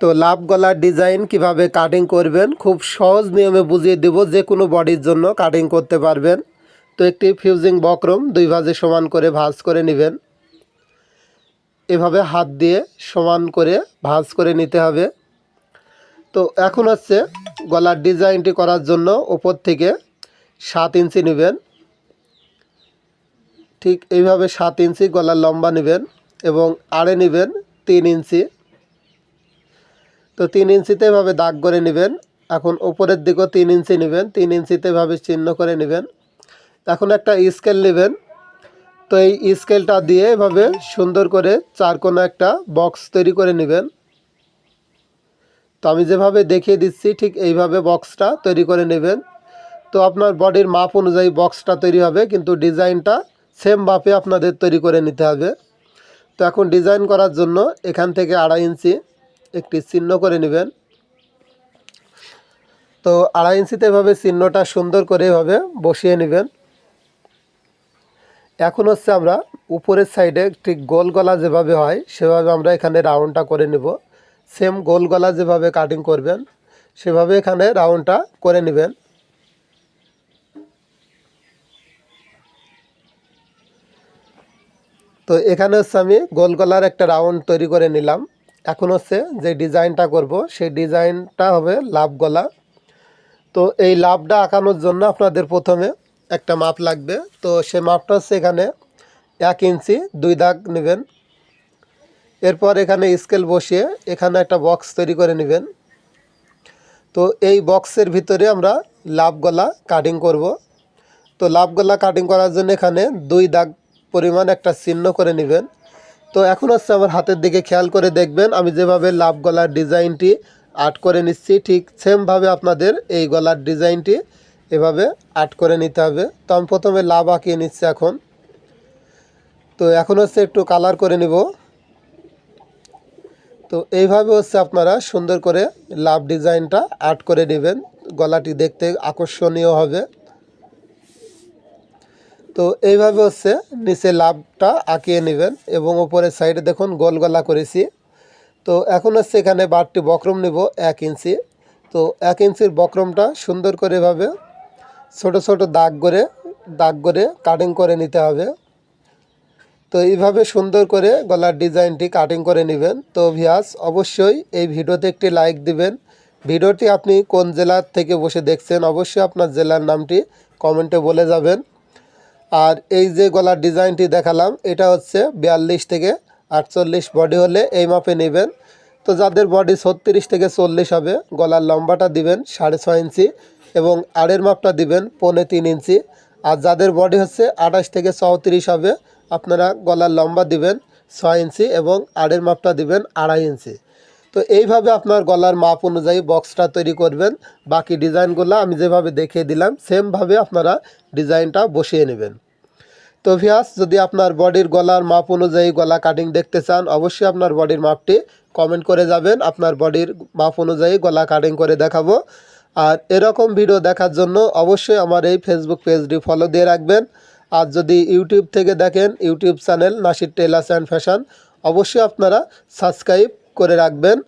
তো লাভ গলার ডিজাইন কীভাবে কাটিং করবেন? খুব সহজ নিয়মে বুঝিয়ে দেব যে কোনো বডির জন্য কাটিং করতে পারবেন। তো একটি ফিউজিং বক্রম, দুই ভাজে সমান করে ভাঁজ করে নেবেন। এভাবে হাত দিয়ে সমান করে ভাঁজ করে নিতে হবে। তো এখন হচ্ছে গলার ডিজাইনটি করার জন্য ওপর থেকে সাত ইঞ্চি নেবেন। ঠিক এইভাবে সাত ইঞ্চি গলার লম্বা নেবেন এবং আড়ে নেবেন তিন ইঞ্চি। তো তিন ইঞ্চিতে এভাবে দাগ করে নেবেন। এখন উপরের দিকেও তিন ইঞ্চি নেবেন, তিন ইঞ্চিতে এভাবে চিহ্ন করে নেবেন। এখন একটা স্কেল নেবেন। তো এই স্কেলটা দিয়ে এভাবে সুন্দর করে চার কোনো একটা বক্স তৈরি করে নেবেন। তো আমি যেভাবে দেখিয়ে দিচ্ছি, ঠিক এইভাবে বক্সটা তৈরি করে নেবেন। তো আপনার বডির মাপ অনুযায়ী বক্সটা তৈরি হবে, কিন্তু ডিজাইনটা সেম মাপে আপনাদের তৈরি করে নিতে হবে। তো এখন ডিজাইন করার জন্য এখান থেকে আড়াই ইঞ্চি একটি চিহ্ন করে নেবেন। তো আড়াই ইঞ্চিতে এভাবে চিহ্নটা সুন্দর করে এভাবে বসিয়ে নেবেন। এখন হচ্ছে আমরা উপরের সাইডে ঠিক গোল গলা যেভাবে হয়, সেভাবে আমরা এখানে রাউন্ডটা করে নেব। সেম গোল গলা যেভাবে কাটিং করবেন, সেভাবে এখানে রাউন্ডটা করে নেবেন। তো এখানে হচ্ছে আমি গোল গলার একটা রাউন্ড তৈরি করে নিলাম। এখন হচ্ছে যে ডিজাইনটা করব, সেই ডিজাইনটা হবে লাভ গলা। তো এই লাভটা আঁকানোর জন্য আপনাদের প্রথমে একটা মাপ লাগবে। তো সে মাপটা হচ্ছে এখানে এক ইঞ্চি, দুই দাগ নেবেন। এরপর এখানে স্কেল বসিয়ে এখানে একটা বক্স তৈরি করে নেবেন। তো এই বক্সের ভিতরে আমরা লাভ গলা কাটিং করব। তো লাভ গলা কাটিং করার জন্য এখানে দুই দাগ পরিমাণ একটা চিহ্ন করে নেবেন। তো এখন হচ্ছে আমার হাতের দিকে খেয়াল করে দেখবেন, আমি যেভাবে লাভ গলার ডিজাইনটি আর্ট করে নিচ্ছি, ঠিক সেমভাবে আপনাদের এই গলার ডিজাইনটি এভাবে আর্ট করে নিতে হবে। তো আমি প্রথমে লাভ আঁকিয়ে নিচ্ছি এখন। তো এখন হচ্ছে একটু কালার করে নিব। তো এইভাবে হচ্ছে আপনারা সুন্দর করে লাভ ডিজাইনটা আর্ট করে নেবেন, গলাটি দেখতে আকর্ষণীয় হবে। তো এইভাবে হচ্ছে নিচে লাভটা আঁকিয়ে নেবেন এবং উপরের সাইডে দেখুন গোল গলা করেছি। তো এখন হচ্ছে এখানে বারটি বক্রম নেব এক ইঞ্চি। তো এক ইঞ্চির বক্রমটা সুন্দর করে এভাবে ছোট ছোট দাগ করে দাগ করে কাটিং করে নিতে হবে। তো এইভাবে সুন্দর করে গলার ডিজাইনটি কাটিং করে নেবেন। তো ভিয়াস অবশ্যই এই ভিডিওতে একটি লাইক দিবেন। ভিডিওটি আপনি কোন জেলার থেকে বসে দেখছেন, অবশ্যই আপনার জেলার নামটি কমেন্টে বলে যাবেন। আর এই যে গলার ডিজাইনটি দেখালাম, এটা হচ্ছে বিয়াল্লিশ থেকে আটচল্লিশ বডি হলে এই মাপে নেবেন। তো যাদের বডি ছত্রিশ থেকে চল্লিশ হবে, গলার লম্বাটা দিবেন সাড়ে ছয় ইঞ্চি এবং আড়ের মাপটা দিবেন পৌনে তিন ইঞ্চি। আর যাদের বডি হচ্ছে আঠাশ থেকে চৌত্রিশ হবে, আপনারা গলার লম্বা দিবেন ছয় ইঞ্চি এবং আড়ের মাপটা দিবেন আড়াই ইঞ্চি। তো এইভাবে আপনার গলার মাপ অনুযায়ী বক্সটা তৈরি করবেন। বাকি ডিজাইনগুলো আমি যেভাবে দেখিয়ে দিলাম, সেমভাবে আপনারা ডিজাইনটা বসিয়ে নেবেন। তো ভিয়াস যদি আপনার বডির গলার মাপ অনুযায়ী গলা কাটিং দেখতে চান, অবশ্যই আপনার বডির মাপটি কমেন্ট করে যাবেন। আপনার বডির মাপ অনুযায়ী গলা কাটিং করে দেখাবো। আর এরকম ভিডিও দেখার জন্য অবশ্যই আমার এই ফেসবুক পেজটি ফলো দিয়ে রাখবেন। আর যদি ইউটিউব থেকে দেখেন YouTube channel Nasir tailors and fashion, অবশ্যই আপনারা সাবস্ক্রাইব করে রাখবেন।